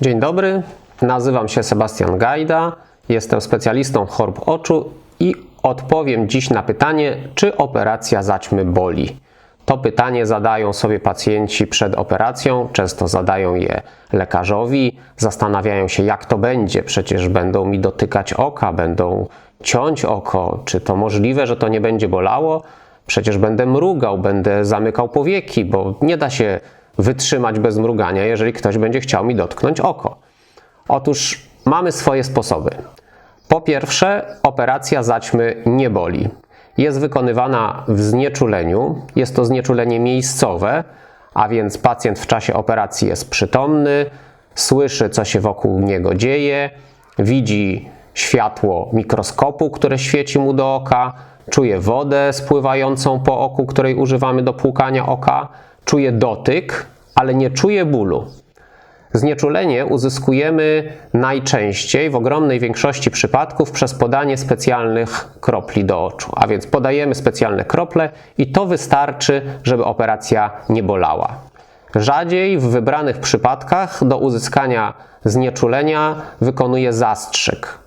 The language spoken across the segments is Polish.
Dzień dobry, nazywam się Sebastian Gajda, jestem specjalistą chorób oczu i odpowiem dziś na pytanie, czy operacja zaćmy boli. To pytanie zadają sobie pacjenci przed operacją, często zadają je lekarzowi, zastanawiają się, jak to będzie. Przecież będą mi dotykać oka, będą ciąć oko. Czy to możliwe, że to nie będzie bolało? Przecież będę mrugał, będę zamykał powieki, bo nie da się wytrzymać bez mrugania, jeżeli ktoś będzie chciał mi dotknąć oko. Otóż mamy swoje sposoby. Po pierwsze, operacja zaćmy nie boli. Jest wykonywana w znieczuleniu. Jest to znieczulenie miejscowe, a więc pacjent w czasie operacji jest przytomny, słyszy, co się wokół niego dzieje, widzi światło mikroskopu, które świeci mu do oka, czuje wodę spływającą po oku, której używamy do płukania oka, czuje dotyk, ale nie czuje bólu. Znieczulenie uzyskujemy najczęściej w ogromnej większości przypadków przez podanie specjalnych kropli do oczu. A więc podajemy specjalne krople i to wystarczy, żeby operacja nie bolała. Rzadziej w wybranych przypadkach do uzyskania znieczulenia wykonuje zastrzyk.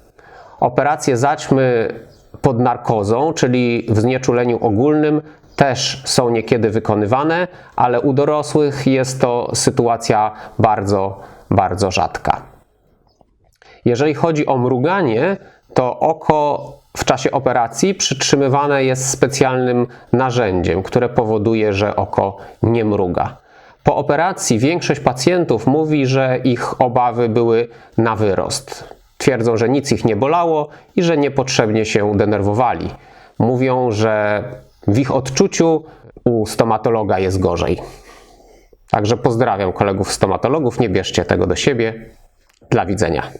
Operacje zaćmy pod narkozą, czyli w znieczuleniu ogólnym, też są niekiedy wykonywane, ale u dorosłych jest to sytuacja bardzo, bardzo rzadka. Jeżeli chodzi o mruganie, to oko w czasie operacji przytrzymywane jest specjalnym narzędziem, które powoduje, że oko nie mruga. Po operacji większość pacjentów mówi, że ich obawy były na wyrost. Twierdzą, że nic ich nie bolało i że niepotrzebnie się denerwowali. Mówią, że w ich odczuciu u stomatologa jest gorzej. Także pozdrawiam kolegów stomatologów, nie bierzcie tego do siebie. Dla widzenia.